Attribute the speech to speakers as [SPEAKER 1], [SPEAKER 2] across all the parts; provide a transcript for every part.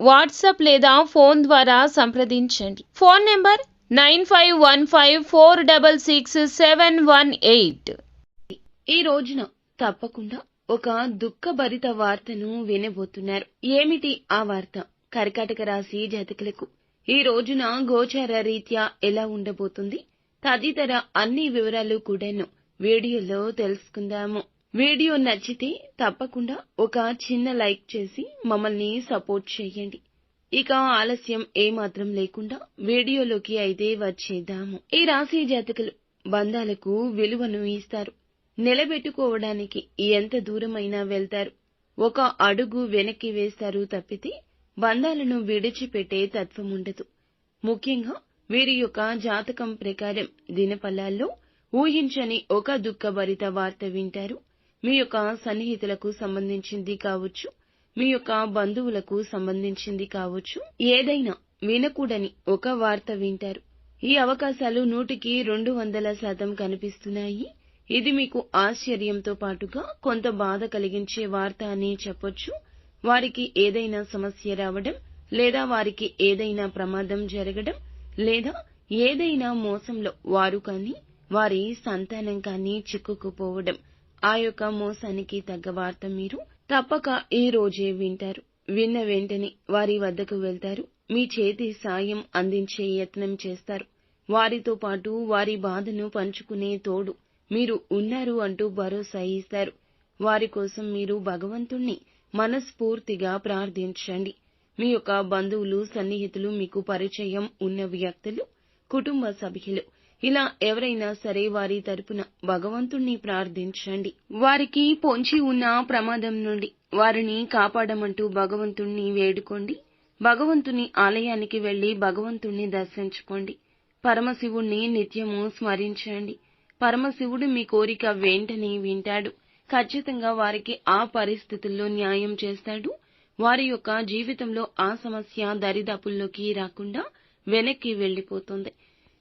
[SPEAKER 1] WhatsApp లేదా phone ద్వారా సంప్రదించండి. Phone number nine five one five four double six seven one eight. ఈ రోజున తప్పకుండా ఒక దుఃఖభరిత వార్తను వినబోతున్నారు. ఏమిటి ఆ వార్త? కర్కాటక రాశి జాతకులకు ఈ రోజున గోచార రీత్యా ఎలా ఉండబోతుంది? తదితర అన్ని వివరాలు కూడాను వీడియోలో తెలుసుకుందాము. వీడియో నచ్చితే తప్పకుండా ఒక చిన్న లైక్ చేసి మమ్మల్ని సపోర్ట్ చేయండి. ఇక ఆలస్యం ఏమాత్రం లేకుండా వీడియోలోకి అయితే వచ్చేద్దాము. ఈ రాశి జాతకులు బంధాలకు విలువను ఇస్తారు. నిలబెట్టుకోవడానికి ఎంత దూరమైనా వెళ్తారు. ఒక అడుగు వెనక్కి వేస్తారు తప్పితే బంధాలను విడిచిపెట్టే తత్వం ఉండదు. ముఖ్యంగా వీరి యొక్క జాతకం ప్రకారం దినపల్లాల్లో ఊహించని ఒక దుఃఖభరిత వార్త వింటారు. మీ యొక్క సన్నిహితులకు సంబంధించింది కావచ్చు మీ యొక్క బంధువులకు సంబంధించింది కావచ్చు. ఏదైనా వినకూడని ఒక వార్త వింటారు. ఈ అవకాశాలు నూటికి రెండు వందల శాతం కనిపిస్తున్నాయి. ఇది మీకు ఆశ్చర్యంతో పాటుగా కొంత బాధ కలిగించే వార్త అని చెప్పొచ్చు. వారికి ఏదైనా సమస్య రావడం లేదా వారికి ఏదైనా ప్రమాదం జరగడం లేదా ఏదైనా మోసంలో వారు కానీ వారి సంతానం కానీ చిక్కుకుపోవడం ఆ యొక్క మోసానికి తగ్గ వార్త మీరు తప్పక ఈ రోజే వింటారు. విన్న వెంటనే వారి వద్దకు వెళ్తారు. మీ చేతి సాయం అందించే యత్నం చేస్తారు. వారితో పాటు వారి బాధను పంచుకునే తోడు మీరు ఉన్నారు అంటూ భరోసా ఇస్తారు. వారి కోసం మీరు భగవంతుణ్ణి మనస్ఫూర్తిగా ప్రార్థించండి. మీ యొక్క బంధువులు సన్నిహితులు మీకు పరిచయం ఉన్న వ్యక్తులు కుటుంబ సభ్యులు ఇలా ఎవరైనా సరే వారి తరపున భగవంతుణ్ణి ప్రార్థించండి. వారికి పొంచి ఉన్న ప్రమాదం నుండి వారిని కాపాడమంటూ భగవంతుణ్ణి వేడుకోండి. భగవంతుని ఆలయానికి వెళ్ళి భగవంతుణ్ణి దర్శించుకోండి. పరమశివుణ్ణి నిత్యము స్మరించండి. పరమశివుడు మీ కోరిక వెంటనే వింటాడు. ఖచ్చితంగా వారికి ఆ పరిస్థితుల్లో న్యాయం చేస్తాడు. వారి యొక్క జీవితంలో ఆ సమస్య దరిదాపుల్లోకి రాకుండా వెనక్కి వెళ్ళిపోతుంది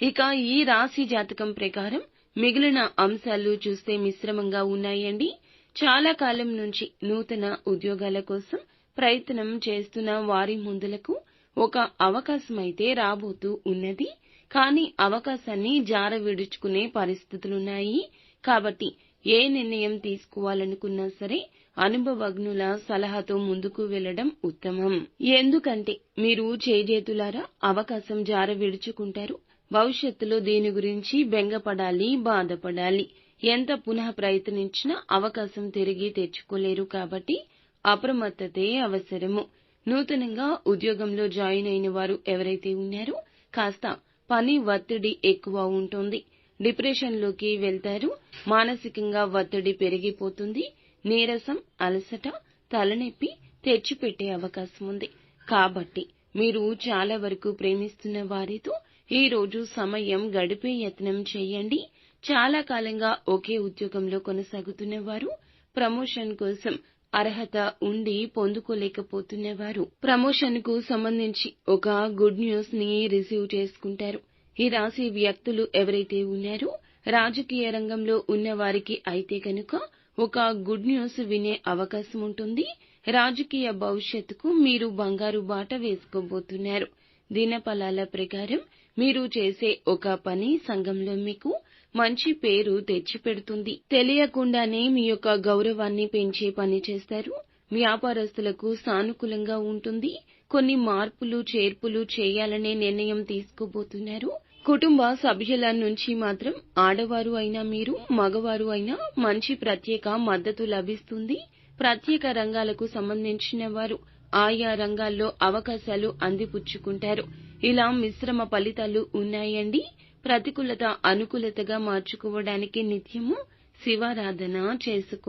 [SPEAKER 1] ఇక ఈ రాశి జాతకం ప్రకారం మిగిలిన అంశాలు చూస్తే మిశ్రమంగా ఉన్నాయండి. చాలా కాలం నుంచి నూతన ఉద్యోగాల కోసం ప్రయత్నం చేస్తున్న వారి ముందులకు ఒక అవకాశం అయితే రాబోతూ ఉన్నది. కానీ అవకాశాన్ని జార విడుచుకునే పరిస్థితులున్నాయి. కాబట్టి ఏ నిర్ణయం తీసుకోవాలనుకున్నా సరే అనుభవజ్ఞుల సలహాతో ముందుకు వెళ్ళడం ఉత్తమం. ఎందుకంటే మీరు చేజేతులారా అవకాశం జార విడుచుకుంటారు భవిష్యత్తులో దీని గురించి బెంగపడాలి బాధపడాలి. ఎంత పునః ప్రయత్నించినా అవకాశం తిరిగి తెచ్చుకోలేరు కాబట్టి అప్రమత్తతే అవసరము. నూతనంగా ఉద్యోగంలో జాయిన్ అయిన వారు ఎవరైతే ఉన్నారో కాస్త పని ఒత్తిడి ఎక్కువ ఉంటుంది. డిప్రెషన్లోకి వెళ్తారు. మానసికంగా ఒత్తిడి పెరిగిపోతుంది. నీరసం అలసట తలనొప్పి తెచ్చిపెట్టే అవకాశం ఉంది. కాబట్టి మీరు చాలా వరకు ప్రేమిస్తున్న వారితో ఈ రోజు సమయం గడిపే యత్నం చేయండి. చాలా కాలంగా ఒకే ఉద్యోగంలో కొనసాగుతున్న వారు ప్రమోషన్ కోసం అర్హత ఉండి పొందుకోలేకపోతున్నవారు ప్రమోషన్కు సంబంధించి ఒక గుడ్ న్యూస్ని రిసీవ్ చేసుకుంటారు. ఈ రాశి వ్యక్తులు ఎవరైతే ఉన్నారో రాజకీయ రంగంలో ఉన్న వారికి అయితే కనుక ఒక గుడ్ న్యూస్ వినే అవకాశం ఉంటుంది. రాజకీయ భవిష్యత్తుకు మీరు బంగారు బాట వేసుకోబోతున్నారు. దినఫలాల ప్రకారం మీరు చేసే ఒక పని సంఘంలో మీకు మంచి పేరు తెచ్చిపెడుతుంది. తెలియకుండానే మీ యొక్క గౌరవాన్ని పెంచే పని చేస్తారు. వ్యాపారస్తులకు సానుకూలంగా ఉంటుంది. కొన్ని మార్పులు చేర్పులు చేయాలనే నిర్ణయం తీసుకోబోతున్నారు కుటుంబ సభ్యుల నుంచి మాత్రం ఆడవారు అయినా మీరు మగవారు అయినా మంచి ప్రత్యేక మద్దతు లభిస్తుంది. ప్రత్యేక రంగాలకు సంబంధించిన వారు ఆయా రంగాల్లో అవకాశాలు అందిపుచ్చుకుంటారు. ఇలా మిశ్రమ ఫలితాలు ఉన్నాయండి. ప్రతికూలత అనుకూలతగా మార్చుకోవడానికి నిత్యము శివారాధన చేసుకో